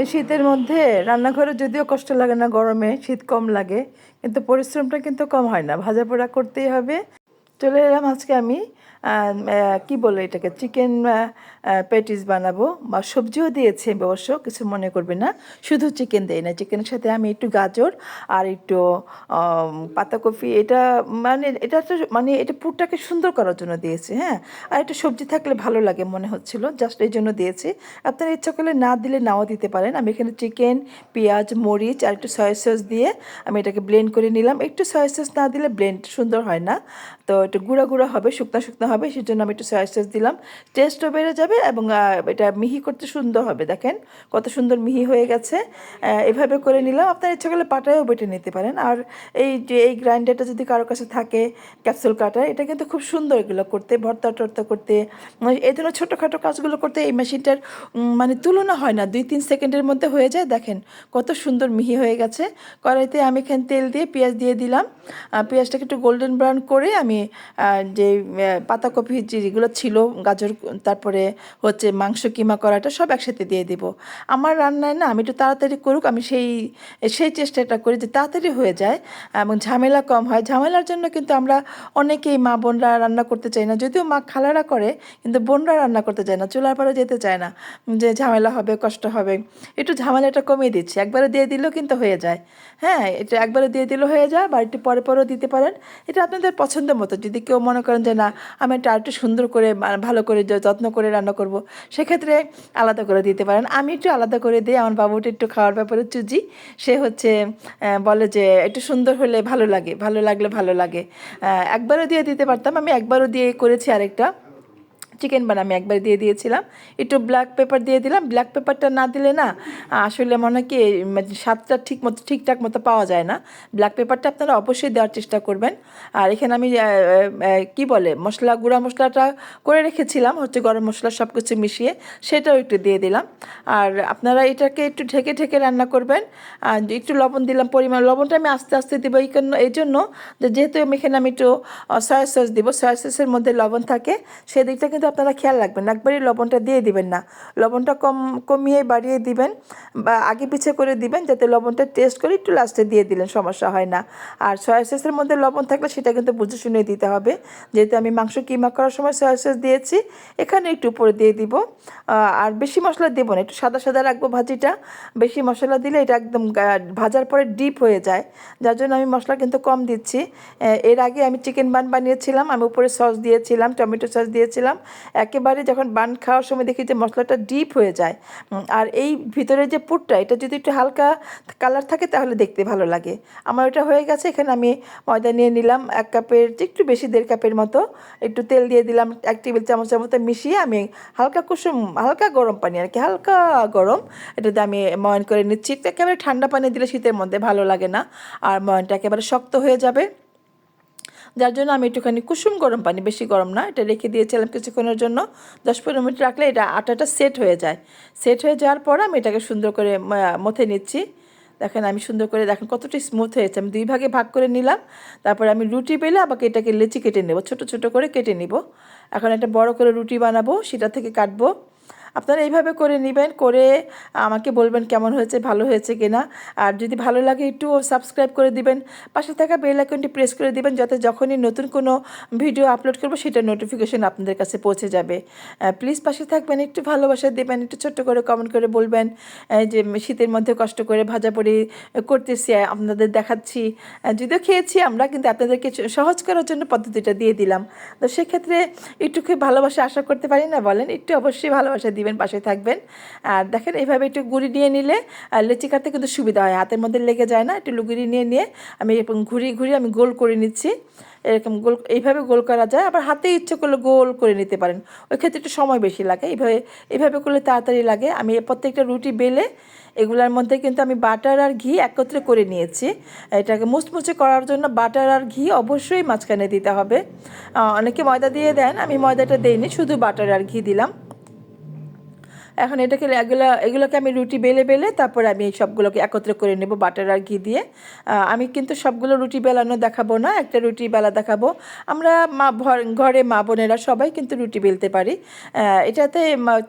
এই শীতের মধ্যে রান্নাঘরে যদিও কষ্ট লাগে না গরমে, শীত কম লাগে, কিন্তু পরিশ্রমটা কিন্তু কম হয় না। ভাজা পোড়া করতেই হবে। চলে এলাম আজকে আমি কি বলে এটাকে? চিকেন প্যাটিস বানাবো। বা সবজিও দিয়েছি অবশ্য, কিছু মনে করবে না। শুধু চিকেন দেই না। চিকেনের সাথে আমি একটু গাজর আর একটু পাতাকপি, এটা মানে এটা তো মানে এটা পুরটাকে সুন্দর করার জন্য দিয়েছি হ্যাঁ? আর একটু সবজি থাকলে ভালো লাগে মনে হচ্ছিল। জাস্ট এই জন্য দিয়েছি। আপনারা ইচ্ছা করলে না দিলে নাও দিতে পারেন। আমি এখানে চিকেন পেঁয়াজ, মরিচ আর একটু সয়া সস দিয়ে আমি এটাকে ব্লেন্ড করে নিলাম। একটু সয়া সস না দিলে ব্লেন্ড সুন্দর হয় না। তো একটু গুঁড়া গুঁড়া হবে, শুকনো শুকনো হবে সেই জন্য আমি একটু সয়া সস দিলাম টেস্টও বেড়ে যাবে এবং এটা মিহি করতে সুন্দর হবে, দেখেন। কত সুন্দর মিহি হয়ে গেছে। এভাবে করে নিলাম। আপনার ইচ্ছা করলে পাটায়ও বেটে নিতে পারেন। আর এই যে, এই গ্রাইন্ডারটা যদি কারও কাছে থাকে, ক্যাপসুল কাটার, এটা কিন্তু খুব সুন্দর এগুলো করতে ভর্তা টর্তা করতে। মানে এই ধরনের ছোটোখাটো কাজগুলো করতে এই মেশিনটার মানে তুলনা হয় না। দুই তিন সেকেন্ডের মধ্যে হয়ে যায়। দেখেন, কত সুন্দর মিহি হয়ে গেছে। কড়াইতে আমি এখানে তেল দিয়ে পেঁয়াজ দিয়ে দিলাম। পেঁয়াজটাকে একটু গোল্ডেন ব্রাউন করে আমি যে পাতাকপি, যেগুলো ছিল, গাজর, তারপরে হচ্ছে মাংস, কিমা করাটা সব একসাথে দিয়ে দিব। আমার রান্নায় না আমি একটু তাড়াতাড়ি করুক, আমি সেই সেই চেষ্টাটা করি যে তাড়াতাড়ি হয়ে যায় এবং ঝামেলা কম হয়। ঝামেলার জন্য কিন্তু আমরা অনেকেই মা বোনরা রান্না করতে চাই না। যদিও মা খালারা করে, কিন্তু বোনরা রান্না করতে চায় না। চুলার পরে যেতে চায় না যে ঝামেলা হবে, কষ্ট হবে। একটু ঝামেলাটা কমিয়ে দিচ্ছি। একবারে দিয়ে দিলেও কিন্তু হয়ে যায়। হ্যাঁ এটা একবারে দিয়ে দিলেও হয়ে যায় বা পরে পরেও দিতে পারেন। এটা আপনাদের পছন্দ মতো। যদি কেউ মনে করেন যে না আমি এটা একটু সুন্দর করে ভালো করে যত্ন করে রান্না করব, সেক্ষেত্রে আলাদা করে দিতে পারেন। আমি একটু আলাদা করে দিই, আমার বাবুটা একটু খাওয়ার ব্যাপারে চুজি। সে হচ্ছে বলে যে, একটু সুন্দর হলে ভালো লাগে, ভালো লাগলে ভালো লাগে। একবারও দিয়ে দিতে পারতাম, আমি একবারও দিয়ে করেছি আরেকটা। চিকেন বান আমি একবার দিয়ে দিয়েছিলাম। একটু ব্ল্যাক পেপার দিয়ে দিলাম। ব্ল্যাক পেপারটা না দিলে না, আসলে মনে হয় কি মানে স্বাদটা ঠিক মতো ঠিকঠাক মতো পাওয়া যায় না। ব্ল্যাক পেপারটা আপনারা অবশ্যই দেওয়ার চেষ্টা করবেন। আর এখানে আমি কি বলে, মশলা, গুঁড়া মশলাটা করে রেখেছিলাম, হচ্ছে গরম মশলা সব কিছু মিশিয়ে, সেটাও একটু দিয়ে দিলাম। আর আপনারা এটাকে একটু ঢেকে ঢেকে রান্না করবেন। আর একটু লবণ দিলাম, পরিমাণ লবণটা আমি আস্তে আস্তে দেবো এই জন্য এই জন্য যেহেতু আমি এখানে আমি একটু সয়া সস দিব সয়া সসের মধ্যে লবণ থাকে, সেদিকটা কিন্তু আপনারা খেয়াল রাখবেন একবারই লবণটা দিয়ে দিবেন না। লবণটা কম, কমিয়ে বাড়িয়ে দিবেন বা আগে পিছিয়ে করে দিবেন যাতে লবণটা টেস্ট করে একটু লাস্টে দিয়ে দিলেন, সমস্যা হয় না। আর সয়া সসের মধ্যে লবণ থাকলে সেটা কিন্তু বুঝে শুনে দিতে হবে। যেহেতু আমি মাংস কিমা করার সময় সয়া সস দিয়েছি, এখানে একটু উপরে দিয়ে দিব। আর বেশি মশলা দেবো না, একটু সাদা সাদা রাখব ভাজিটা। বেশি মশলা দিলে এটা একদম ভাজার পরে ডিপ হয়ে যায়। যার জন্য আমি মশলা কিন্তু কম দিচ্ছি। এর আগে আমি চিকেন বান বানিয়েছিলাম, আমি উপরে সস দিয়েছিলাম টমেটো সস দিয়েছিলাম। একেবারে যখন বান খাওয়ার সময় দেখি যে মশলাটা ডিপ হয়ে যায়। আর এই ভিতরে যে পুরটা, এটা যদি একটু হালকা কালার থাকে তাহলে দেখতে ভালো লাগে। আমার ওটা হয়ে গেছে, এখানে আমি ময়দা নিয়ে নিলাম এক কাপের একটু বেশি দেড় কাপের মতো। একটু তেল দিয়ে দিলাম, এক টেবিল চামচের মতো মিশিয়ে আমি হালকা কুসুম, হালকা গরম পানি আর কি, হালকা গরম এটাতে আমি ময়ন করে নিচ্ছি। একেবারে ঠান্ডা পানি দিলে শীতের মধ্যে ভালো লাগে না, আর ময়নটা একেবারে শক্ত হয়ে যাবে। যার জন্য আমি একটুখানি কুসুম গরম পানি বেশি গরম না, এটা রেখে দিয়েছিলাম কিছুক্ষণের জন্য। দশ পনেরো মিনিট রাখলে এটা আটাটা সেট হয়ে যায়। সেট হয়ে যাওয়ার পর আমি এটাকে সুন্দর করে মথে নিচ্ছি। দেখেন আমি সুন্দর করে দেখেন কতটা স্মুথ হয়েছে। আমি দুই ভাগে ভাগ করে নিলাম। তারপরে আমি রুটি পেলে আবার এটাকে লেচি কেটে নেব, ছোট ছোট করে কেটে নিব। এখন একটা বড় করে রুটি বানাবো, সেটা থেকে কাটবো। আপনারা এইভাবে করে নেবেন, করে আমাকে বলবেন কেমন হয়েছে, ভালো হয়েছে কিনা। আর যদি ভালো লাগে একটু সাবস্ক্রাইব করে দিবেন, পাশে থাকা বেল আইকনটি প্রেস করে দিবেন, যাতে যখনই নতুন কোনো ভিডিও আপলোড করব সেটা নোটিফিকেশন আপনাদের কাছে পৌঁছে যাবে। প্লিজ পাশে থাকবেন, একটু ভালোবাসা দেবেন, একটু ছোট্ট করে কমেন্ট করে বলবেন যে শীতের মধ্যে কষ্ট করে ভাজা পড়ি করতেছি, আপনাদের দেখাচ্ছি। যদিও খেয়েছি আমরা, কিন্তু আপনাদেরকে সহজ করার জন্য পদ্ধতিটা দিয়ে দিলাম। তো সেক্ষেত্রে একটু খুব ভালোবাসা আশা করতে পারি না, বলেন, একটু অবশ্যই ভালোবাসা দিবেন পাশে থাকবেন। আর দেখেন, এইভাবে একটু গুঁড়ি নিয়ে নিলে লেচি কাটতে কিন্তু সুবিধা হয়। হাতের মধ্যে লেগে যায় না, একটু গুঁড়ি নিয়ে নিয়ে আমি এরকম ঘুরি ঘুরি আমি গোল করে নিচ্ছি। এরকম গোল, এইভাবে গোল করা যায়। আবার হাতে ইচ্ছে করলে গোল করে নিতে পারেন। ওই ক্ষেত্রে একটু সময় বেশি লাগে। এইভাবে এইভাবে করলে তাড়াতাড়ি লাগে। আমি প্রত্যেকটা রুটি বেলে, এগুলোর মধ্যে কিন্তু আমি বাটার আর ঘি একত্রে করে নিয়েছি। এটাকে মুচমুচে করার জন্য বাটার আর ঘি অবশ্যই মাঝখানে দিতে হবে। অনেকে ময়দা দিয়ে দেন, আমি ময়দাটা দিইনি, শুধু বাটার আর ঘি দিলাম। এখন এটাকে এগুলো, এগুলোকে আমি রুটি বেলে বেলে তারপরে আমি এই সবগুলোকে একত্রে করে নেব বাটার আর ঘি দিয়ে। আমি কিন্তু সবগুলো রুটি বেলানো দেখাবো না, একটা রুটি বেলা দেখাবো। আমরা মা ঘরে মা বোনেরা সবাই কিন্তু রুটি বেলতে পারি। এটাতে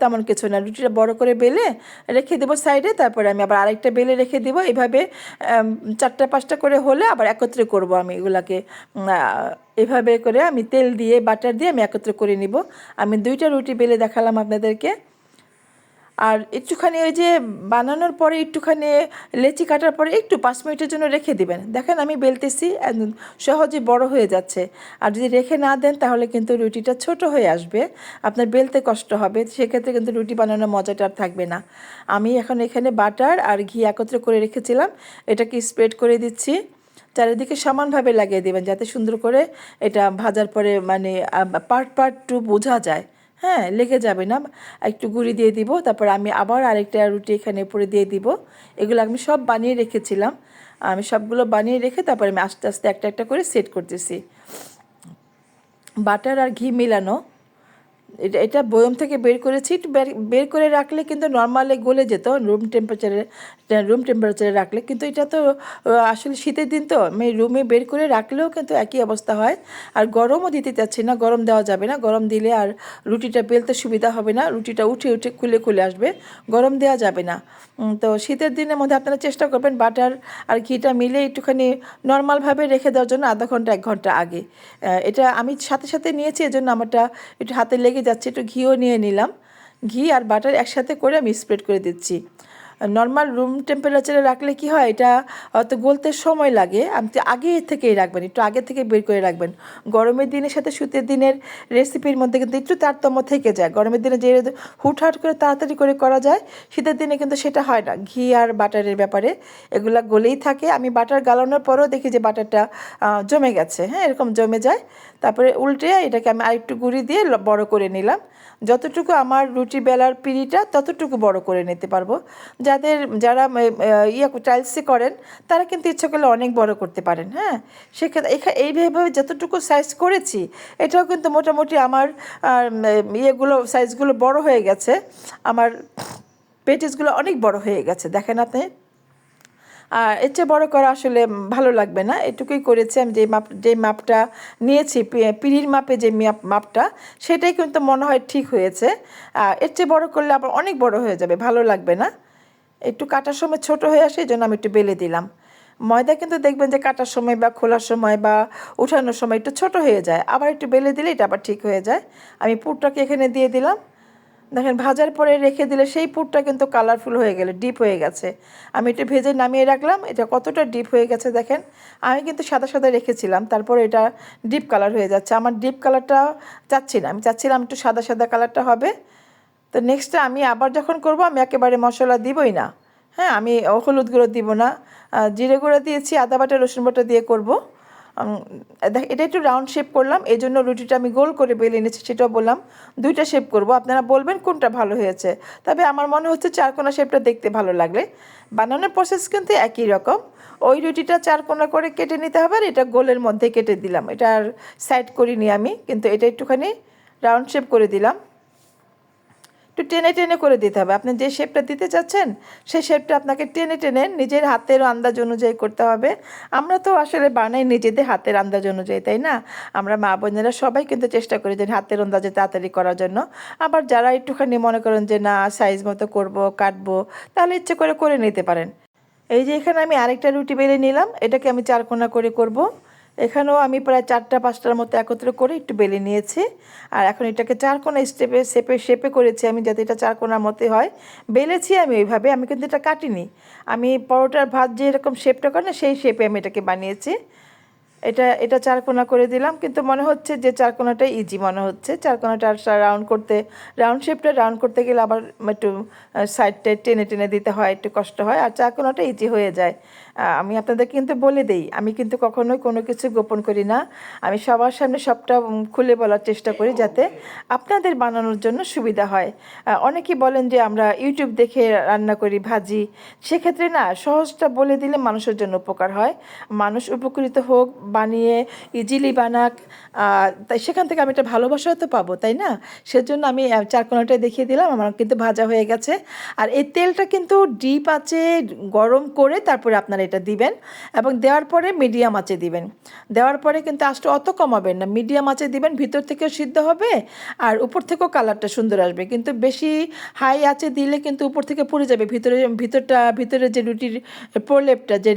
তেমন কিছু না, রুটিটা বড় করে বেলে রেখে দেবো সাইডে, তারপরে আমি আবার আরেকটা বেলে রেখে দেবো। এভাবে চারটা পাঁচটা করে হলে আবার একত্রে করব আমি এগুলাকে। এভাবে করে আমি তেল দিয়ে, বাটার দিয়ে আমি একত্রে করে নিব। আমি দুইটা রুটি বেলে দেখালাম আপনাদেরকে। আর একটুখানি ওই যে বানানোর পরে একটুখানি লেচি কাটার পরে একটু পাঁচ মিনিটের জন্য রেখে দিবেন। দেখেন আমি বেলতেছি সহজে বড় হয়ে যাচ্ছে। আর যদি রেখে না দেন তাহলে কিন্তু রুটিটা ছোট হয়ে আসবে। আপনার বেলতে কষ্ট হবে, সেক্ষেত্রে কিন্তু রুটি বানানোর মজাটা আর থাকবে না। আমি এখন এখানে বাটার আর ঘি একত্রে করে রেখেছিলাম, এটাকে স্প্রেড করে দিচ্ছি। চারিদিকে সমানভাবে লাগিয়ে দেবেন, যাতে সুন্দর করে এটা ভাজার পরে মানে পার্ট পার্ট টু বোঝা যায়। হ্যাঁ লেগে যাবে না। একটু গুঁড়ি দিয়ে দিব, তারপর আমি আবার আরেকটা রুটি এখানে উপরে দিয়ে দিব। এগুলো আমি সব বানিয়ে রেখেছিলাম। আমি সবগুলো বানিয়ে রেখে তারপরে আমি আস্তে আস্তে একটা একটা করে সেট করতেছি। বাটার আর ঘি মেলানো, এটা এটা বয়ম থেকে বের করেছি। বের করে রাখলে কিন্তু নর্মালে গলে যেত, রুম টেম্পারেচারে রুম টেম্পারেচারে রাখলে, কিন্তু এটা তো আসলে শীতের দিন তো, আমি রুমে বের করে রাখলেও কিন্তু একই অবস্থা হয়। আর গরমও দিতে চাচ্ছি না, গরম দেওয়া যাবে না। গরম দিলে আর রুটিটা বেলতে সুবিধা হবে না, রুটিটা উঠে উঠে খুলে খুলে আসবে, গরম দেওয়া যাবে না। তো শীতের দিনের মধ্যে আপনারা চেষ্টা করবেন বাটার আর ঘিটা মিলে একটুখানি নর্মালভাবে রেখে দেওয়ার জন্য আধা ঘণ্টা, এক ঘণ্টা আগে। এটা আমি সাথে সাথে নিয়েছি, এজন্য আমারটা একটু হাতে লেগে যাচ্ছে, একটু ঘিও নিয়ে নিলাম। ঘি আর বাটার একসাথে করে আমি স্প্রেড করে দিচ্ছি। নর্মাল রুম টেম্পারেচারে রাখলে কি হয়? এটা হয়তো গলতে সময় লাগে। আপনি আগে থেকেই রাখবেন, একটু আগে থেকে বের করে রাখবেন। গরমের দিনের সাথে শীতের দিনের রেসিপির মধ্যে কিন্তু একটু তারতম্য থেকে যায়। গরমের দিনে যে হুটহাট করে তাড়াতাড়ি করে করা যায়, শীতের দিনে কিন্তু সেটা হয় না। ঘি আর বাটারের ব্যাপারে এগুলা গলেই থাকে। আমি বাটার গালানোর পরেও দেখি যে বাটারটা জমে গেছে। হ্যাঁ এরকম জমে যায়। তারপরে উল্টে এটাকে আমি আরেকটু গুঁড়ি দিয়ে বড় করে নিলাম। যতটুকু আমার রুটি বেলার পিঁড়িটা, ততটুকু বড় করে নিতে পারব। যাদের, যারা ইয়ে টাইলসে করেন, তারা কিন্তু ইচ্ছা করলে অনেক বড় করতে পারেন হ্যাঁ? সেক্ষেত্রে এখানে এইভাবে যতটুকু সাইজ করেছি, এটাও কিন্তু মোটামুটি আমার ইয়েগুলো সাইজগুলো বড় হয়ে গেছে। আমার পেটিসগুলো অনেক বড় হয়ে গেছে। দেখেন আপনি? এর চেয়ে বড়ো করা আসলে ভালো লাগবে না। এটুকুই করেছি আমি যে মাপ যে মাপটা নিয়েছি পিঁড়ির মাপে যে মাপ- মাপটা, সেটাই কিন্তু মনে হয় ঠিক হয়েছে। এর চেয়ে বড় করলে আবার অনেক বড় হয়ে যাবে, ভালো লাগবে না। একটু কাটার সময় ছোট হয়ে আসে এই জন্য আমি একটু বেলে দিলাম। ময়দা কিন্তু দেখবেন যে কাটার সময় বা খোলার সময় বা উঠানোর সময় একটু ছোট হয়ে যায়। আবার একটু বেলে দিলে এটা আবার ঠিক হয়ে যায়। আমি পুরটাকে এখানে দিয়ে দিলাম। দেখেন, ভাজার পরে রেখে দিলে সেই পুরটা কিন্তু কালারফুল হয়ে গেলে ডিপ হয়ে গেছে। আমি এটা ভেজে নামিয়ে রাখলাম, এটা কতটা ডিপ হয়ে গেছে দেখেন, আমি কিন্তু সাদা সাদা রেখেছিলাম, তারপর এটা ডিপ কালার হয়ে যাচ্ছে। আমার ডিপ কালারটা চাচ্ছি না, আমি চাচ্ছিলাম একটু সাদা সাদা কালারটা হবে। তো নেক্সটে আমি আবার যখন করব, আমি একেবারে মশলা দিবই না। হ্যাঁ আমি হলুদ গুঁড়ো দিব না। জিরে গুঁড়ো দিয়েছি, আদা বাটা, রসুন বাটা দিয়ে করব। এটা একটু রাউন্ড শেপ করলাম এই জন্য রুটিটা আমি গোল করে বেলে এনেছি সেটাও বললাম, দুইটা শেপ করব। আপনারা বলবেন কোনটা ভালো হয়েছে, তবে আমার মনে হচ্ছে চারকোনা শেপটা দেখতে ভালো লাগলে। বানানোর প্রসেস কিন্তু একই রকম, ওই রুটিটা চারকোনা করে কেটে নিতে হবে, আর এটা গোলের মধ্যে কেটে দিলাম, এটা আর সাইড করিনি আমি, কিন্তু এটা একটুখানি রাউন্ড শেপ করে দিলাম। একটু টেনে টেনে করে দিতে হবে। আপনি যে শেপটা দিতে চাচ্ছেন, সেই শেপটা আপনাকে টেনে টেনে নিজের হাতের আন্দাজ অনুযায়ী করতে হবে। আমরা তো আসলে বানাই নিজেদের হাতের আন্দাজ অনুযায়ী, তাই না? আমরা মা বোনেরা সবাই কিন্তু চেষ্টা করি যে হাতের আন্দাজে তাড়াতাড়ি করার জন্য। আবার যারা একটুখানি মনে করেন যে, না সাইজ মতো করব, কাটবো, তাহলে ইচ্ছে করে করে নিতে পারেন। এই যে এখানে আমি আরেকটা রুটি বেলে নিলাম। এটাকে আমি চারকোনা করে করব। এখানেও আমি প্রায় চারটা, পাঁচটার মতো একত্রে করে একটু বেলে নিয়েছি। আর এখন এটাকে চারকোনা স্টেপে শেপে শেপে করেছি আমি যাতে এটা চারকোনার মতো হয়। বেলেছি আমি ওইভাবে, আমি কিন্তু এটা কাটিনি। আমি পরোটার ভাত যে এরকম শেপটা করে না, সেই শেপে আমি এটাকে বানিয়েছি। এটা এটা চারকোনা করে দিলাম, কিন্তু মনে হচ্ছে যে চারকোনাটা ইজি মনে হচ্ছে। চারকোনাটা রাউন্ড করতে রাউন্ড শেপটা রাউন্ড করতে গেলে আবার একটু সাইডটা টেনে টেনে দিতে হয়, একটু কষ্ট হয়। আর চারকোনাটা ইজি হয়ে যায়। আমি আপনাদের কিন্তু বলে দেই আমি কিন্তু কখনোই কোনো কিছু গোপন করি না। আমি সবার সামনে সবটা খুলে বলার চেষ্টা করি যাতে আপনাদের বানানোর জন্য সুবিধা হয়। অনেকেই বলেন যে আমরা ইউটিউব দেখে রান্না করি ভাজি সেক্ষেত্রে না সহজটা বলে দিলে মানুষের জন্য উপকার হয়। মানুষ উপকৃত হোক বানিয়ে ইজিলি বানাক তাই সেখান থেকে আমি একটা ভালোবাসাও তো পাবো তাই না? সেজন্য আমি আহ, চারকোনাটাই দেখিয়ে দিলাম আমার কিন্তু ভাজা হয়ে গেছে। আর এই তেলটা কিন্তু ডিপ আছে গরম করে তারপরে আপনারা এটা দিবেন এবং দেওয়ার পরে মিডিয়াম আঁচে দিবেন। দেওয়ার পরে কিন্তু আঁচটা অত কমাবেন না, মিডিয়াম আঁচে দিবেন, ভিতর থেকেও সিদ্ধ হবে আর উপর থেকেও কালারটা সুন্দর আসবে। কিন্তু বেশি হাই আঁচে দিলে কিন্তু উপর থেকে পুড়ে যাবে, ভিতরে ভিতরটা, ভিতরে যে রুটির প্রলেপটা, যে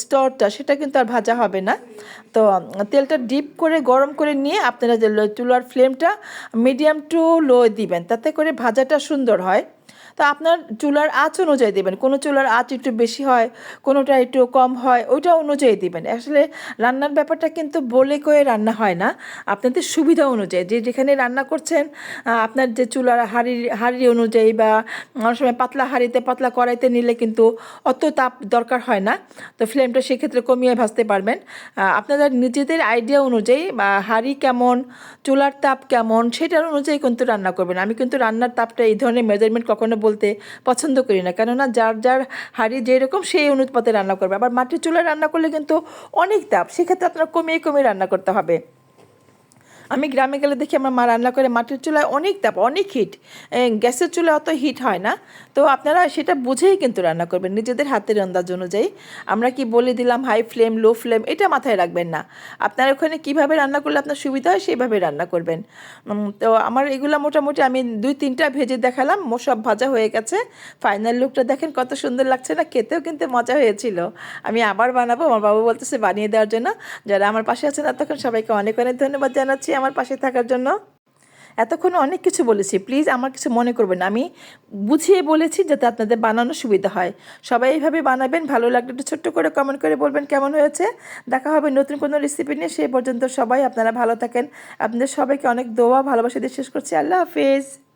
স্তরটা সেটা কিন্তু আর ভাজা হবে না। তো তেলটা ডিপ করে, গরম করে নিয়ে আপনারা যে চুলার ফ্লেমটা মিডিয়াম টু লো দিবেন, তাতে করে ভাজাটা সুন্দর হয়। তো আপনার চুলার আঁচ অনুযায়ী দেবেন। কোনো চুলার আঁচ একটু বেশি হয়, কোনোটা একটু কম হয়, ওইটা অনুযায়ী দেবেন। আসলে রান্নার ব্যাপারটা কিন্তু বলে কয়ে রান্না হয় না। আপনাদের সুবিধা অনুযায়ী যে যেখানে রান্না করছেন আপনার যে চুলার হাঁড়ি হাঁড়ি অনুযায়ী বা অনেক সময় পাতলা হাঁড়িতে পাতলা কড়াইতে নিলে কিন্তু অত তাপ দরকার হয় না। তো ফ্লেমটা সেক্ষেত্রে কমিয়ে ভাজতে পারবেন। আপনাদের নিজেদের আইডিয়া অনুযায়ী, বা হাঁড়ি কেমন, চুলার তাপ কেমন, সেটার অনুযায়ী কিন্তু রান্না করবেন। আমি কিন্তু রান্নার তাপটা এই ধরনের মেজারমেন্ট কখনো বলতে পছন্দ করি না। কেননা যার যার হাঁড়ি যেরকম সেই অনুপাতে রান্না করবে। আবার মাটির চুলায় রান্না করলে কিন্তু অনেক তাপ সেক্ষেত্রে আপনার কমিয়ে কমিয়ে রান্না করতে হবে। আমি গ্রামে গেলে দেখি আমার মা রান্না করে মাটির চুলায় অনেক তাপ, অনেক হিট গ্যাসের চুলায় অত হিট হয় না। তো আপনারা সেটা বুঝেই কিন্তু রান্না করবেন, নিজেদের হাতের আন্দাজ অনুযায়ী। আমরা কি বলে দিলাম হাই ফ্লেম লো ফ্লেম এটা মাথায় রাখবেন না। আপনার ওখানে কীভাবে রান্না করলে আপনার সুবিধা হয় সেইভাবে রান্না করবেন। তো আমার এগুলো মোটামুটি আমি দুই তিনটা ভেজে দেখালাম সব ভাজা হয়ে গেছে। ফাইনাল লুকটা দেখেন কত সুন্দর লাগছে না, খেতেও কিন্তু মজা হয়েছিল। আমি আবার বানাবো, আমার বাবু বলতেছে বানিয়ে দেওয়ার জন্য। যারা আমার পাশে আছেন তখন সবাইকে অনেক অনেক ধন্যবাদ জানাচ্ছি। আমার পাশে থাকার জন্য? এতক্ষণ অনেক কিছু বলেছি। প্লিজ আমার কিছু মনে করবেন। আমি বুঝিয়ে বলেছি যাতে আপনাদের বানানো সুবিধা হয়। সবাই এইভাবে বানাবেন, ভালো লাগলে একটু ছোট্ট করে কমেন্ট করে বলবেন কেমন হয়েছে। দেখা হবে নতুন কোনো রেসিপি নিয়ে। সেই পর্যন্ত সবাই আপনারা ভালো থাকেন। আপনাদের সবাইকে অনেক দোয়া, ভালোবাসা দিয়ে শেষ করছি। আল্লাহ হাফিজ।